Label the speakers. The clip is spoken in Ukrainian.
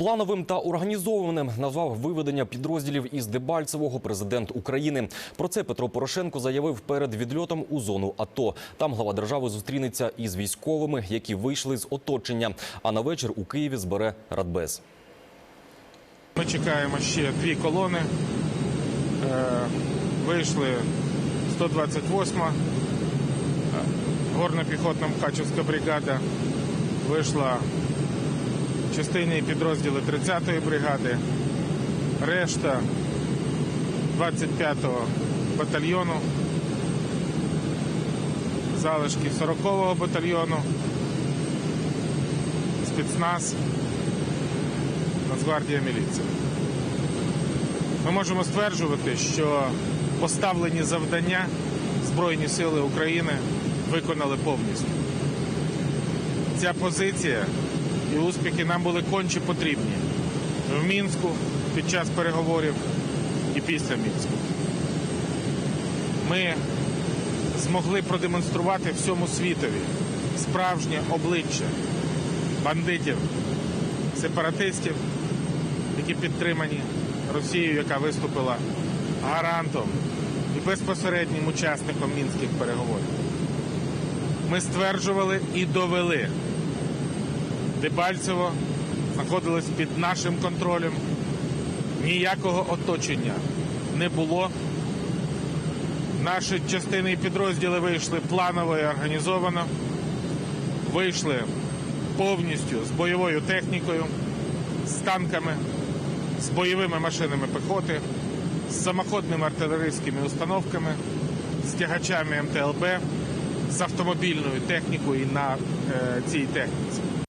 Speaker 1: Плановим та організованим назвав виведення підрозділів із Дебальцевого президент України. Про це Петро Порошенко заявив перед відльотом у зону АТО. Там глава держави зустрінеться із військовими, які вийшли з оточення. А на вечір у Києві збере Радбез.
Speaker 2: Ми чекаємо ще дві колони. Е, Вийшли 128 е, горно-піхотна Мукачевська бригада. Вийшла частини і підрозділи 30-ї бригади, решта 25-го батальйону, залишки 40-го батальйону, спецназ, Нацгвардія міліція. Ми можемо стверджувати, що поставлені завдання Збройні Сили України виконали повністю. Ця позиція і успіхи нам були конче потрібні в Мінську під час переговорів і після Мінську. Ми змогли продемонструвати всьому світові справжнє обличчя бандитів, сепаратистів, які підтримані Росією, яка виступила гарантом і безпосереднім учасником мінських переговорів. Ми стверджували і довели. Дебальцево знаходилось під нашим контролем. Ніякого оточення не було. Наші частини і підрозділи вийшли планово і організовано. Вийшли повністю з бойовою технікою, з танками, з бойовими машинами пехоти, з самоходними артилерійськими установками, з тягачами МТЛБ, з автомобільною технікою на е, цій техніці.